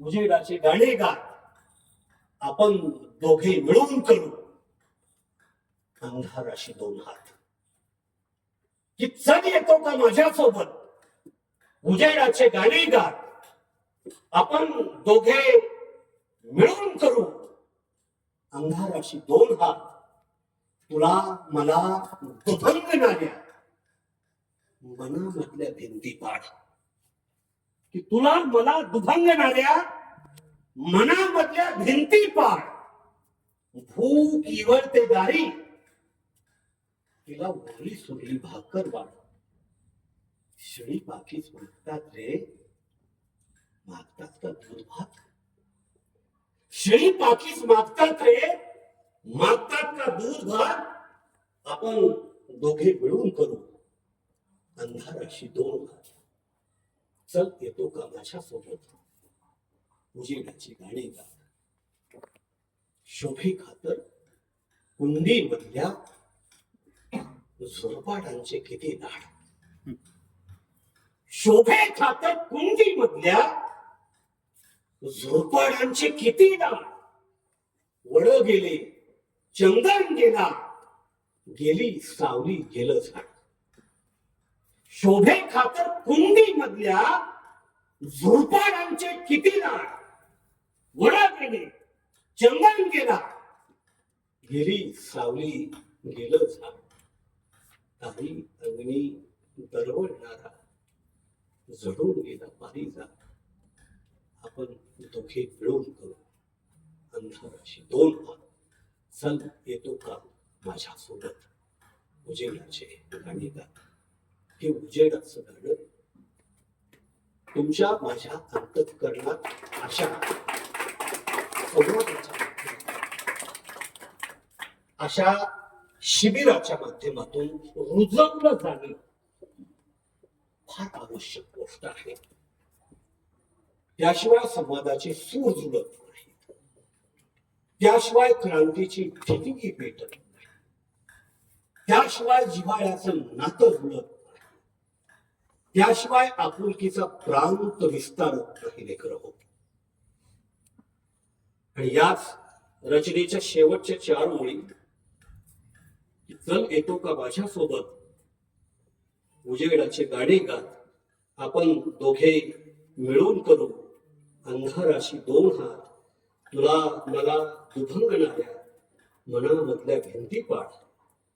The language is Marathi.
उजेडाचे गाणे गा आपण दोघे मिळून करू. अंधाराशी दोन हात. की चल येतो का माझ्यासोबत? उजेडाचे गाणे गा आपण दोघे मिळून करू. अंधाराशी दोन हात. तुला मला दुभंग नाण्या. मनामधल्या भिंती पाड. की तुला मला दुभंगणाऱ्या मनामधल्या भिंती पार भूक इवळते दारी. तिला उठली सुरली भाकर वाढ. शिळी पाकीच मागतात रे मागतात का दूध भात? शेळी पाकीच मागतात रे मागतात का दूध भात? आपण दोघे मिळून करू. अंधाराशी दोन भात चल येतो का माझ्या सोबत? उजेडाची गाणी गा. शोभे खातर कुंडी मधल्या झुरपाटांचे किती दाड शोभे खातर कुंडी मधल्या झुरपाटांचे किती दाड वड गेले चंदन गेला गेली सावली गेलं झाड. शोभे खातर कुंडी मधल्या झुरपाडांचे किती दाड वडा गेले चंदन गेला. गेली सावली गेलं झाड काही अग्नी दरवळणारा जडून गेला पारिजा आपण दोघे मिळून करू. अंधाराशी दोन हात. चल येतो का माझ्यासोबत? उजेडाचे गाणी गात. हे उजेडाचं झालं तुमच्या माझ्या अंतकरणात आशा. अशा शिबिराच्या माध्यमातून रुजवलं जाणं फार आवश्यक गोष्ट आहे. त्याशिवाय संवादाचे सूर जुळत नाही. त्याशिवाय क्रांतीची ठिकी पेटत नाही. त्याशिवाय जिव्हाळ्याचं नातं जुळत त्याशिवाय आपुलकीचा प्रांत विस्तार नाही लेकर आणि याच रचनेच्या शेवटच्या चार मुळी चल येतो का माझ्या सोबत उजेडाचे गाणे गात. आपण दोघे मिळून करू अंधाराशी दोन हात. तुला मला दुभंगणाऱ्या मनामधल्या भिंती पाठ